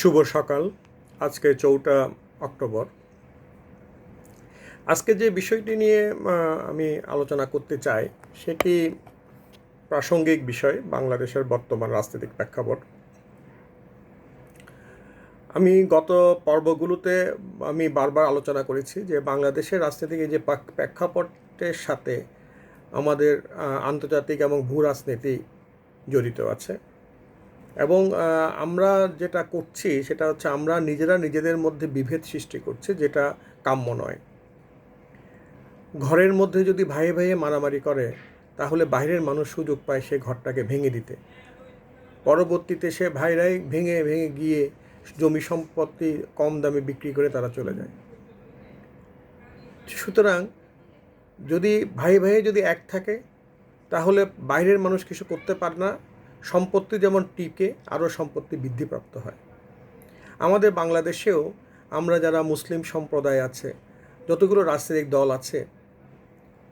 শুভ সকাল। আজকে চৌঠা অক্টোবর। আজকে যে বিষয়টি নিয়ে আমি আলোচনা করতে চাই, সেটি প্রাসঙ্গিক বিষয়, বাংলাদেশের বর্তমান রাজনৈতিক প্রেক্ষাপট। আমি গত পর্বগুলোতে আমি বারবার আলোচনা করেছি যে বাংলাদেশের রাজনীতিক এই যে প্রেক্ষাপটের সাথে আমাদের আন্তর্জাতিক এবং ভূ রাজনীতি জড়িত আছে। এবং আমরা যেটা করছি সেটা হচ্ছে আমরা নিজেরা নিজেদের মধ্যে বিভেদ সৃষ্টি করছি যেটা কাম্য নয়। ঘরের মধ্যে যদি ভাইয়ে ভাইয়ে মারামারি করে, তাহলে বাইরের মানুষ সুযোগ পায় সে ঘরটাকে ভেঙে দিতে। পরবর্তীতে সে ভাইরাই ভেঙে ভেঙে গিয়ে জমি সম্পত্তি কম দামে বিক্রি করে তারা চলে যায়। সুতরাং যদি ভাই ভাইয়ে যদি এক থাকে, তাহলে বাইরের মানুষ কিছু করতে পারে না সম্পত্তি যেমন টিকে, আরও সম্পত্তি বৃদ্ধিপ্রাপ্ত হয়। আমাদের বাংলাদেশেও আমরা যারা মুসলিম সম্প্রদায় আছে, যতগুলো রাজনৈতিক দল আছে,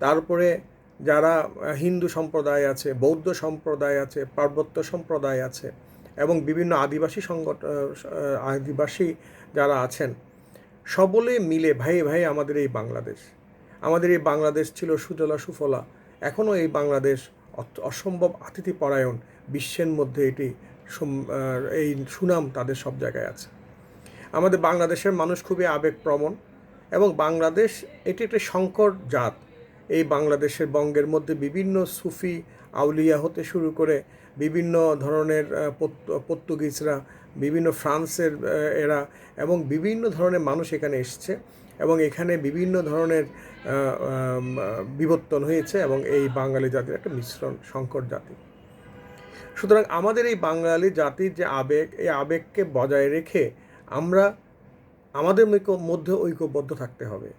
তারপরে যারা হিন্দু সম্প্রদায় আছে, বৌদ্ধ সম্প্রদায় আছে, পার্বত্য সম্প্রদায় আছে এবং বিভিন্ন আদিবাসী সংগঠন আদিবাসী যারা আছেন সকলে মিলে ভাই ভাই আমাদের এই বাংলাদেশ। আমাদের এই বাংলাদেশ ছিল সুজলা সুফলা। এখনও এই বাংলাদেশ অসম্ভব আতিথিপরায়ণ বিশ্বের মধ্যে এটি এই সুনাম তাদের সব জায়গায় আছে। আমাদের বাংলাদেশের মানুষ খুবই আবেগপ্রবণ এবং বাংলাদেশ এটি একটি সংকর জাত। এই বাংলাদেশের বঙ্গের মধ্যে বিভিন্ন সুফি আউলিয়া হতে শুরু করে বিভিন্ন ধরনের পর্তুগিজরা, বিভিন্ন ফ্রান্সের এরা এবং বিভিন্ন ধরনের মানুষ এখানে এসছে এবং এখানে বিভিন্ন ধরনের বিবর্তন হয়েছে এবং এই বাঙালি জাতির একটা মিশ্রণ, সংকর জাতি। সুতরাং আমাদের এই বাঙালি জাতির যে আবেগ, এই আবেগকে বজায় রেখে আমরা আমাদের মধ্যে ঐক্যবদ্ধ থাকতে হবে।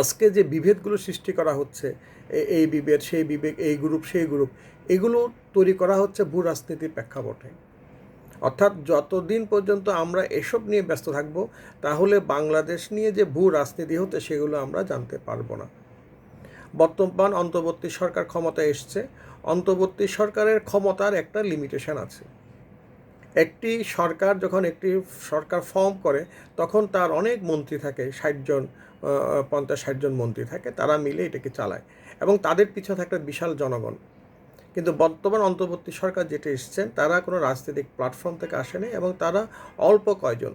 আজকে যে বিভেদগুলো সৃষ্টি করা হচ্ছে এই বিভেদ, সেই বিবেক এই গ্রুপ সেই গ্রুপ এগুলো তৈরি করা হচ্ছে ভূ রাজনীতির প্রেক্ষাপটে। অর্থাৎ যতদিন পর্যন্ত আমরা এসব নিয়ে ব্যস্ত থাকব, তাহলে বাংলাদেশ নিয়ে যে ভূ রাজনীতি হতে সেগুলো আমরা জানতে পারব না। বর্তমান অন্তর্বর্তী সরকার ক্ষমতায় এসছে। অন্তর্বর্তী সরকারের ক্ষমতার একটা লিমিটেশন আছে। একটি সরকার যখন একটি সরকার ফর্ম করে, তখন তার অনেক মন্ত্রী থাকে ষাটজন পঞ্চাশ ষাটজন মন্ত্রী থাকে, তারা মিলে এটাকে চালায় এবং তাদের পিছনে থাকে বিশাল জনগণ। কিন্তু বর্তমান অন্তর্বর্তী সরকার যেটা এসছেন, তারা কোনো রাজনৈতিক প্ল্যাটফর্ম থেকে আসেনি এবং তারা অল্প কয়জন।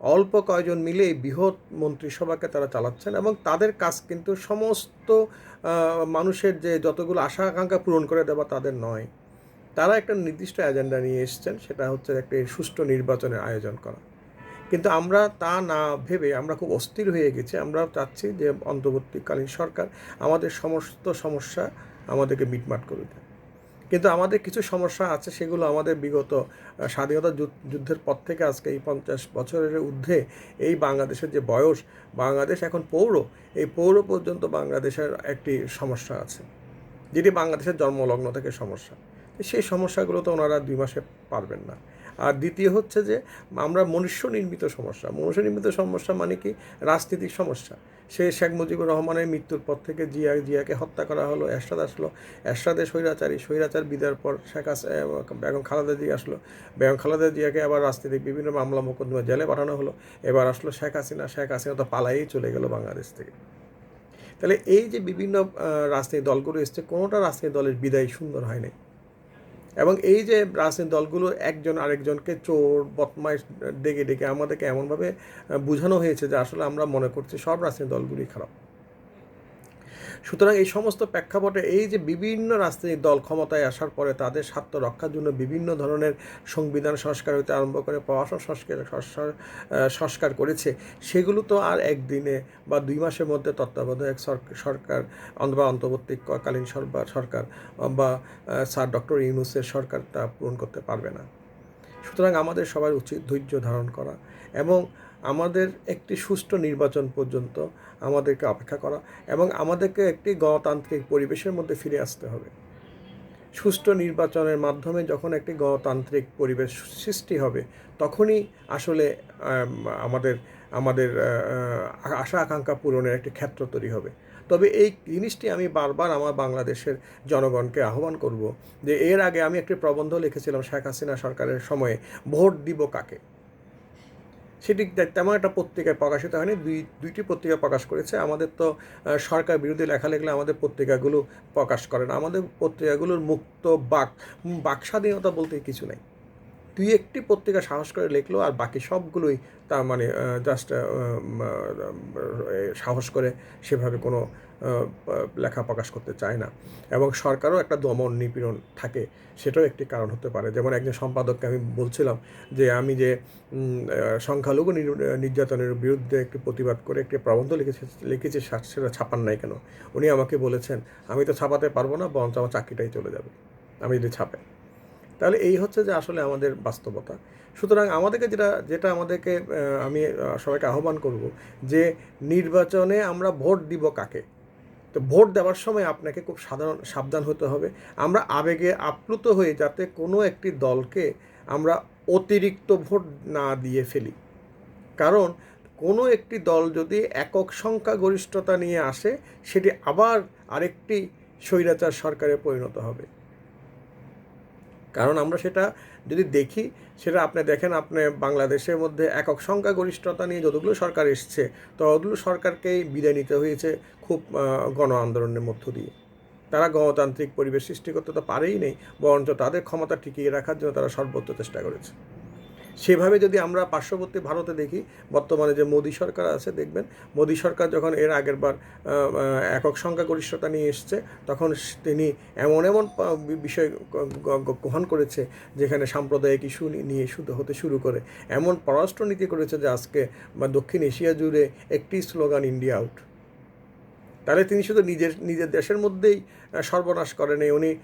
অল্প কয়জন মিলে এই বৃহৎ মন্ত্রিসভাকে তারা চালাচ্ছেন এবং তাদের কাজ কিন্তু সমস্ত মানুষের যে যতগুলো আশা আকাঙ্ক্ষা পূরণ করে দেওয়া তাদের নয়। তারা একটা নির্দিষ্ট এজেন্ডা নিয়ে এসছেন, সেটা হচ্ছে একটি সুষ্ঠু নির্বাচনের আয়োজন করা। কিন্তু আমরা তা না ভেবে আমরা খুব অস্থির হয়ে গেছি। আমরা চাচ্ছি যে অন্তর্বর্তীকালীন সরকার আমাদের সমস্ত সমস্যা আমাদেরকে মিটমাট করে দেয়। কিন্তু আমাদের কিছু সমস্যা আছে, সেগুলো আমাদের বিগত স্বাধীনতা যুদ্ধের পর থেকে আজকে এই পঞ্চাশ বছরের ঊর্ধ্বে এই বাংলাদেশের যে বয়স, বাংলাদেশ এখন পৌর, এই পৌর পর্যন্ত বাংলাদেশের একটি সমস্যা আছে, যেটি বাংলাদেশের জন্মলগ্ন থেকে সমস্যা। সেই সমস্যাগুলো তো ওনারা দুই মাসে পারবেন না। আর দ্বিতীয় হচ্ছে যে, আমরা মনুষ্য নির্মিত সমস্যা মনুষ্য নির্মিত সমস্যা মানে কি? রাজনীতিক সমস্যা। সে শেখ মুজিবুর রহমানের মৃত্যুর পর থেকে জিয়া জিয়াকে হত্যা করা হলো এরশাদ আসলো। এরশাদের স্বৈরাচারী স্বৈরাচার বিদায়ের পর শেখ এ, বেগম খালেদা জিয়া আসলো। বেগম খালেদা জিয়াকে আবার রাজনীতিক বিভিন্ন মামলা মোকদ্দমা জেলে পাঠানো হলো। এবার আসলো শেখ হাসিনা। শেখ হাসিনা তো পালাইই চলে গেল বাংলাদেশ থেকে। তাহলে এই যে বিভিন্ন রাজনৈতিক দলগুলো এসছে কোনোটা রাজনৈতিক দলের বিদায় সুন্দর হয়নি? এবং এই যে রাজনৈতিক দলগুলো একজন আরেকজনকে চোর, বদমাইশ ডেকে ডেকে আমাদেরকে এমনভাবে বোঝানো হয়েছে যে আসলে আমরা মনে করছি সব রাজনৈতিক দলগুলি খারাপ। সুতরাং এই সমস্ত প্রেক্ষাপটে এই যে বিভিন্ন রাজনৈতিক দল ক্ষমতায় আসার পরে তাদের স্বার্থ রক্ষার জন্য বিভিন্ন ধরনের সংবিধান সংস্কার হতে আরম্ভ করে প্রশাসন সংস্কার, সংস্কার- করেছে, সেগুলো তো আর একদিনে বা দুই মাসের মধ্যে তত্ত্বাবধায়ক সর- সরকার বা অন্তর্বর্তীকালীন সরকার বা স্যার ডক্টর ইউনুসের সরকার তা পূরণ করতে পারবে না। সুতরাং আমাদের সবার উচিত ধৈর্য ধারণ করা এবং আমাদের একটি সুষ্ঠু নির্বাচন পর্যন্ত আমাদেরকে অপেক্ষা করা এবং আমাদেরকে একটি গণতান্ত্রিক পরিবেশের মধ্যে ফিরে আসতে হবে। সুষ্ঠু নির্বাচনের মাধ্যমে যখন একটি গণতান্ত্রিক পরিবেশ সৃষ্টি হবে, তখনই আসলে আমাদের আমাদের আশা আকাঙ্ক্ষা পূরণের একটি ক্ষেত্র তৈরি হবে। তবে এই জিনিসটি আমি বারবার আমার বাংলাদেশের জনগণকে আহ্বান করব যে এর আগে আমি একটি প্রবন্ধ লিখেছিলাম শেখ হাসিনা সরকারের সময়ে, ভোট দিব কাকে? সেটি তেমন একটা পত্রিকায় প্রকাশিত হয়নি। দুই, দুইটি পত্রিকা প্রকাশ করেছে। আমাদের তো সরকার বিরোধী লেখা লেখলে আমাদের পত্রিকাগুলো প্রকাশ করে না। আমাদের পত্রিকাগুলোর মুক্ত বাক বাক স্বাধীনতা বলতে কিছু নাই। দুই একটি পত্রিকা সাহস করে লিখলো আর বাকি সবগুলোই তার মানে জাস্ট সাহস করে সেভাবে কোনো লেখা প্রকাশ করতে চায় না। এবং সরকারও একটা দমন নিপীড়ন থাকে, সেটাও একটি কারণ হতে পারে। যেমন একজন সম্পাদককে আমি বলছিলাম যে, আমি যে সংখ্যালঘু নির্যাতনের বিরুদ্ধে একটি প্রতিবাদ করে একটি প্রবন্ধ লিখেছি লিখেছি সেটা ছাপান নাই কেন? উনি আমাকে বলেছেন, আমি তো ছাপাতে পারব না, বরঞ্চ আমার চাকরিটাই চলে যাবে। আমি যদি ছাপে তাহলে এই হচ্ছে যে আসলে আমাদের বাস্তবতা। সুতরাং আমাদেরকে যেটা যেটা আমাদেরকে আমি সবাইকে আহ্বান করব যে নির্বাচনে আমরা ভোট দিব কাকে? তো ভোট দেওয়ার সময় আপনাকে খুব সাধারণ, সাবধান হতে হবে। আমরা আবেগে আপ্লুত হয়ে যাতে কোনো একটি দলকে আমরা অতিরিক্ত ভোট না দিয়ে ফেলি। কারণ কোনো একটি দল যদি একক সংখ্যাগরিষ্ঠতা নিয়ে আসে, সেটি আবার আরেকটি স্বৈরাচার সরকারে পরিণত হবে। কারণ আমরা সেটা যদি দেখি, সেটা আপনি দেখেন, আপনি বাংলাদেশের মধ্যে একক সংখ্যাগরিষ্ঠতা নিয়ে যতগুলো সরকার এসছে, ততগুলো সরকারকেই বিদায় নিতে হয়েছে খুব গণ আন্দোলনের মধ্য দিয়ে। তারা গণতান্ত্রিক পরিবেশ সৃষ্টি করতে তো পারেই নেই, বরঞ্চ তাদের ক্ষমতা টিকিয়ে রাখার জন্য তারা সর্বোচ্চ চেষ্টা করেছে। সেভাবে যদি আমরা পার্শ্ববর্তী ভারতে দেখি, বর্তমানে যে মোদী সরকার আছে, দেখবেন মোদী সরকার যখন এর আগের বার একক সংখ্যাগরিষ্ঠতা নিয়ে এসছে, তখন তিনি এমন এমন বিষয় গ্রহণ করেছে, যেখানে সাম্প্রদায়িক ইস্যু নিয়ে শুধু হতে শুরু করে। এমন পররাষ্ট্রনীতি করেছে যে আজকে, বা দক্ষিণ এশিয়া জুড়ে একটি স্লোগান, ইন্ডিয়া আউট তাহলে তিনি শুধু নিজের নিজের দেশের মধ্যেই সর্বনাশ করেন। উনি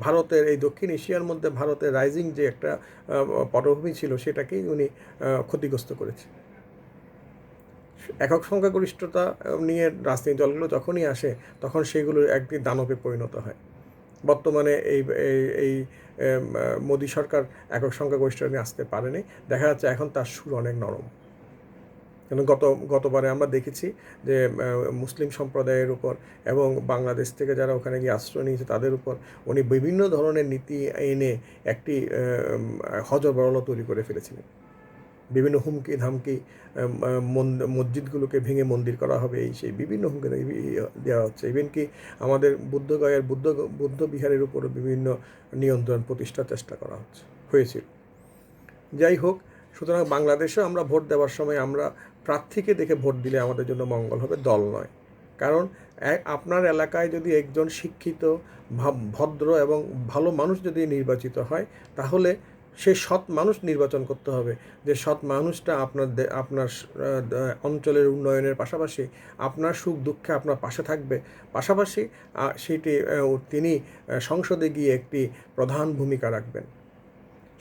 ভারতের, এই দক্ষিণ এশিয়ার মধ্যে ভারতের রাইজিং যে একটা পটভূমি ছিল, সেটাকেই উনি ক্ষতিগ্রস্ত করেছে। একক সংখ্যাগরিষ্ঠতা নিয়ে রাজনৈতিক দলগুলো যখনই আসে, তখন সেগুলো একটি দানবে পরিণত হয়। বর্তমানে এই, এই- এই মোদী সরকার একক সংখ্যাগরিষ্ঠতা নিয়ে আসতে পারেনি। দেখা যাচ্ছে এখন তার সুর অনেক নরম। কেন গত গতবারে আমরা দেখেছি যে মুসলিম সম্প্রদায়ের উপর এবং বাংলাদেশ থেকে যারা ওখানে গিয়ে আশ্রয় নিয়েছে তাদের উপর উনি বিভিন্ন ধরনের নীতি এনে একটি আহ, হজর বরল তৈরি করে ফেলেছিলেন। বিভিন্ন হুমকি ধামকি মসজিদগুলোকে ভেঙে মন্দির করা হবে এই সেই বিভিন্ন হুমকি দেওয়া হচ্ছে। ইভেন কি আমাদের বুদ্ধগয়ার বুদ্ধ বুদ্ধ বিহারের উপরও বিভিন্ন নিয়ন্ত্রণ প্রতিষ্ঠার চেষ্টা করা হচ্ছে হয়েছিল। যাই হোক সুতরাং বাংলাদেশেও আমরা ভোট দেওয়ার সময় আমরা প্রার্থীকে দেখে ভোট দিলে আমাদের জন্য মঙ্গল হবে, দল নয়। কারণ আপনার এলাকায় যদি একজন শিক্ষিত ভদ্র এবং ভালো মানুষ যদি নির্বাচিত হয়, তাহলে সে সৎ মানুষ নির্বাচন করতে হবে। যে সৎ মানুষটা আপনার আপনার অঞ্চলের উন্নয়নের পাশাপাশি আপনার সুখ দুঃখে আপনার পাশে থাকবে। পাশাপাশি সেটি তিনি সংসদে গিয়ে একটি প্রধান ভূমিকা রাখবেন।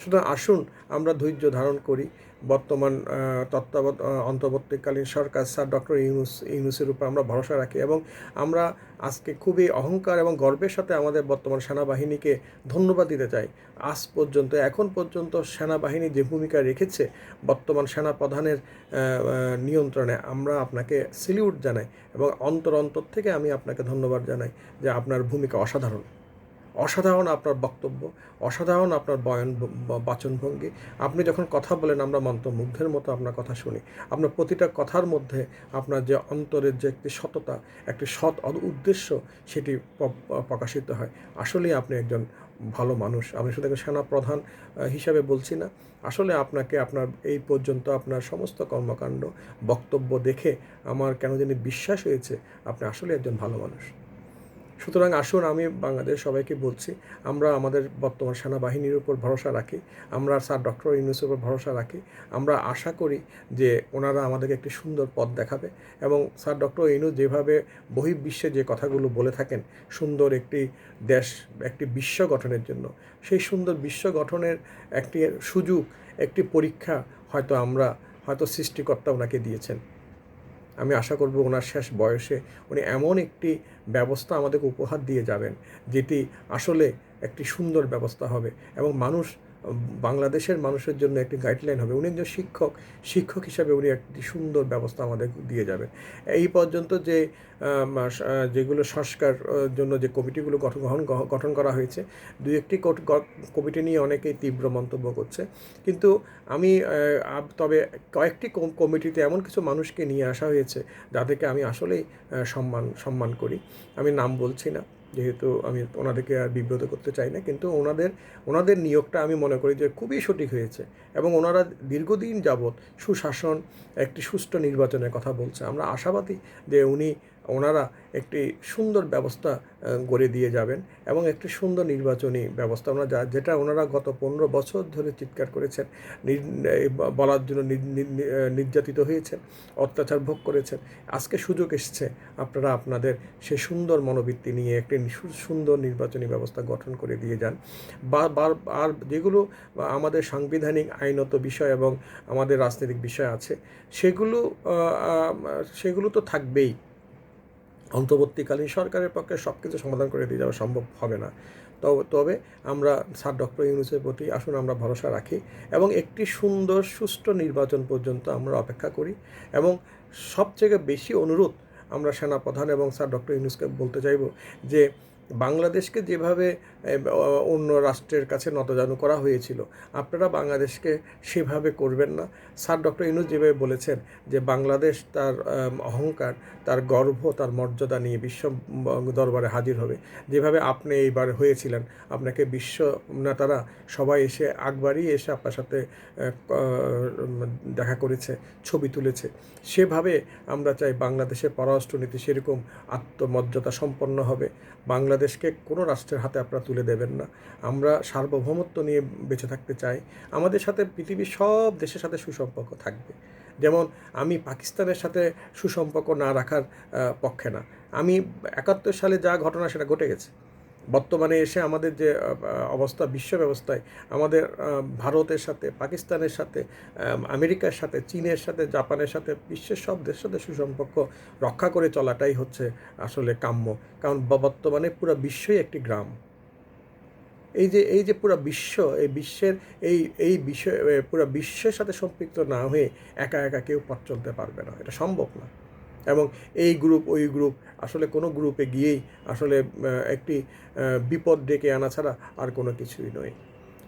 সুতরাং আসুন, আমরা ধৈর্য ধারণ করি। বর্তমান তত্ত্বাবধ অন্তর্বর্তীকালীন সরকার স্যার ডক্টর ইউনুস, ইউনুসের উপর আমরা ভরসা রাখি এবং আমরা আজকে খুবই অহংকার এবং গর্বের সাথে আমাদের বর্তমান সেনাবাহিনীকে ধন্যবাদ দিতে চাই। আজ পর্যন্ত, এখন পর্যন্ত সেনাবাহিনী যে ভূমিকা রেখেছে বর্তমান সেনা প্রধানের নিয়ন্ত্রণে, আমরা আপনাকে সিলিউট জানাই এবং অন্তর অন্তর থেকে আমি আপনাকে ধন্যবাদ জানাই যে আপনার ভূমিকা অসাধারণ। অসাধারণ আপনার বক্তব্য, অসাধারণ আপনার বয়ন বাচনভঙ্গি আপনি যখন কথা বলেন, আমরা মন্ত্রমুগ্ধের মতো আপনার কথা শুনি। আপনার প্রতিটা কথার মধ্যে আপনার যে অন্তরের যে একটি সততা, একটি সৎ উদ্দেশ্য, সেটি প্রকাশিত হয়। আসলেই আপনি একজন ভালো মানুষ। আমি শুধু একজন সেনা প্রধান হিসাবে বলছি না। আসলে আপনাকে আপনার এই পর্যন্ত আপনার সমস্ত কর্মকাণ্ড, বক্তব্য দেখে আমার কেন জানি বিশ্বাস হয়েছে, আপনি আসলে একজন ভালো মানুষ। সুতরাং আসুন আমি বাংলাদেশ সবাইকে বলছি, আমরা আমাদের বর্তমান সেনাবাহিনীর উপর ভরসা রাখি, আমরা স্যার ডক্টর ইউনুসের উপর ভরসা রাখি, আমরা আশা করি যে ওনারা আমাদেরকে একটি সুন্দর পথ দেখাবে এবং স্যার ডক্টর ইউনুস যেভাবে বহির্বিশ্বে যে কথাগুলো বলে থাকেন, সুন্দর একটি দেশ, একটি বিশ্ব গঠনের জন্য, সেই সুন্দর বিশ্ব গঠনের একটি সুযোগ, একটি পরীক্ষা হয়তো আমরা, হয়তো সৃষ্টিকর্তা ওনাকে দিয়েছেন। আমি আশা করব ওনার শেষ বয়সে উনি এমন একটি ব্যবস্থা আমাদেরকে উপহার দিয়ে যাবেন। যেটি আসলে একটি সুন্দর ব্যবস্থা হবে এবং মানুষ বাংলাদেশের মানুষের জন্য একটি গাইডলাইন হবে। উনি একজন শিক্ষক শিক্ষক হিসাবে উনি একটি সুন্দর ব্যবস্থা আমাদের দিয়ে যাবেন এই পর্যন্ত যে যেগুলো সংস্কার জন্য যে কমিটিগুলো গঠন গঠন করা হয়েছে দুই একটি কমিটি নিয়ে অনেকেই তীব্র মন্তব্য করছে। কিন্তু আমি তবে কয়েকটি কম- কমিটিতে এমন কিছু মানুষকে নিয়ে আসা হয়েছে, যাদেরকে আমি আসলেই সম্মান সম্মান করি। আমি নাম বলছি না। যেহেতু আমি ওনাদেরকে আর বিব্রত করতে চাই না, কিন্তু ওনাদের ওনাদের নিয়োগটা আমি মনে করি যে খুবই সঠিক হয়েছে এবং ওনারা দীর্ঘদিন যাবৎ সুশাসন, একটি সুষ্ঠু নির্বাচনের কথা বলছে। আমরা আশাবাদী যে উনি ওনারা একটি সুন্দর ব্যবস্থা গড়ে দিয়ে যাবেন এবং একটি সুন্দর নির্বাচনী ব্যবস্থা ওনারা যা, যেটা ওনারা গত পনেরো বছর ধরে চিৎকার করেছেন বলার জন্য নির্যাতিত হয়েছেন, অত্যাচার ভোগ করেছেন। আজকে সুযোগ এসছে আপনারা আপনাদের সে সুন্দর মনোবৃত্তি নিয়ে একটি সুন্দর নির্বাচনী ব্যবস্থা গঠন করে দিয়ে যান। বা আর যেগুলো আমাদের সাংবিধানিক আইনত বিষয় এবং আমাদের রাজনৈতিক বিষয় আছে, সেগুলো সেগুলো তো থাকবেই। অন্তর্বর্তীকালীন সরকারের পক্ষে সব কিছু সমাধান করে দিয়ে যাওয়া সম্ভব হবে না। তবে আমরা স্যার ডক্টর ইউনুসের প্রতি আসুন, আমরা ভরসা রাখি এবং একটি সুন্দর, সুষ্ঠু নির্বাচন পর্যন্ত আমরা অপেক্ষা করি এবং সবথেকে বেশি অনুরোধ আমরা সেনাপ্রধান এবং স্যার ডক্টর ইউনুসকে বলতে চাইব যে, বাংলাদেশকে যেভাবে অন্য রাষ্ট্রের কাছে নতজানু করা হয়েছিল। আপনারা বাংলাদেশকে সেভাবে করবেন না। স্যার ডক্টর ইউনুস যেভাবে বলেছেন যে বাংলাদেশ তার অহংকার, তার গর্ব, তার মর্যাদা নিয়ে বিশ্ব দরবারে হাজির হবে। যেভাবে আপনি এইবার হয়েছিলেন, আপনাকে বিশ্ব নেতারা সবাই এসে আকবারই এসে আপনার সাথে দেখা করেছে, ছবি তুলেছে। সেভাবে আমরা চাই বাংলাদেশের পররাষ্ট্রনীতি সেরকম আত্মমর্যাদা সম্পন্ন হবে। বাংলাদেশকে কোনো রাষ্ট্রের হাতে আপনারা তুলে দেবেন না। আমরা সার্বভৌমত্ব নিয়ে বেঁচে থাকতে চাই। আমাদের সাথে পৃথিবীর সব দেশের সাথে সুসম্পর্ক থাকবে। যেমন, আমি পাকিস্তানের সাথে সুসম্পর্ক না রাখার পক্ষে না। আমি একাত্তর সালে যা ঘটনা সেটা ঘটে গেছে। বর্তমানে এসে আমাদের যে অবস্থা, বিশ্ব ব্যবস্থায়, আমাদের ভারতের সাথে, পাকিস্তানের সাথে আমেরিকার সাথে, চীনের সাথে, জাপানের সাথে, বিশ্বের সব দেশের সাথে সুসম্পর্ক রক্ষা করে চলাটাই হচ্ছে আসলে কাম্য। কারণ বর্তমানে পুরো বিশ্বই একটি গ্রাম। এই যে এই যে পুরো বিশ্ব, এই বিশ্বের, এই এই বিষয় পুরো বিশ্বের সাথে সম্পৃক্ত না হয়ে একা একা কেউ পথ চলতে পারবে না। এটা সম্ভব না। এবং এই গ্রুপ ওই গ্রুপ আসলে কোনো গ্রুপে গিয়েই আসলে একটি বিপদ ডেকে আনা ছাড়া আর কোনো কিছুই নয়।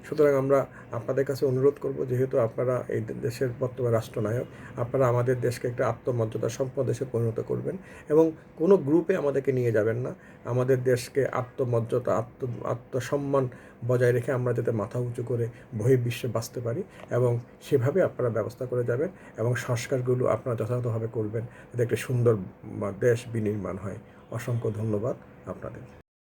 সুতরাং আমরা আপনাদের কাছে অনুরোধ করব, যেহেতু আপনারা এই দেশের বর্তমান রাষ্ট্রনায়ক, আপনারা আমাদের দেশকে একটা আত্মমর্যাদা সম্পন্ন দেশে পরিণত করবেন এবং কোনো গ্রুপে আমাদেরকে নিয়ে যাবেন না। আমাদের দেশকে আত্মমর্যাদা, আত্ম, আত্মসম্মান বজায় রেখে আমরা যাতে মাথা উঁচু করে বহির্বিশ্বে বাঁচতে পারি এবং সেভাবে আপনারা ব্যবস্থা করে যাবেন এবং সংস্কারগুলো আপনারা যথাযথভাবে করবেন, যাতে একটা সুন্দর দেশ বিনির্মাণ হয়। অসংখ্য ধন্যবাদ আপনাদের।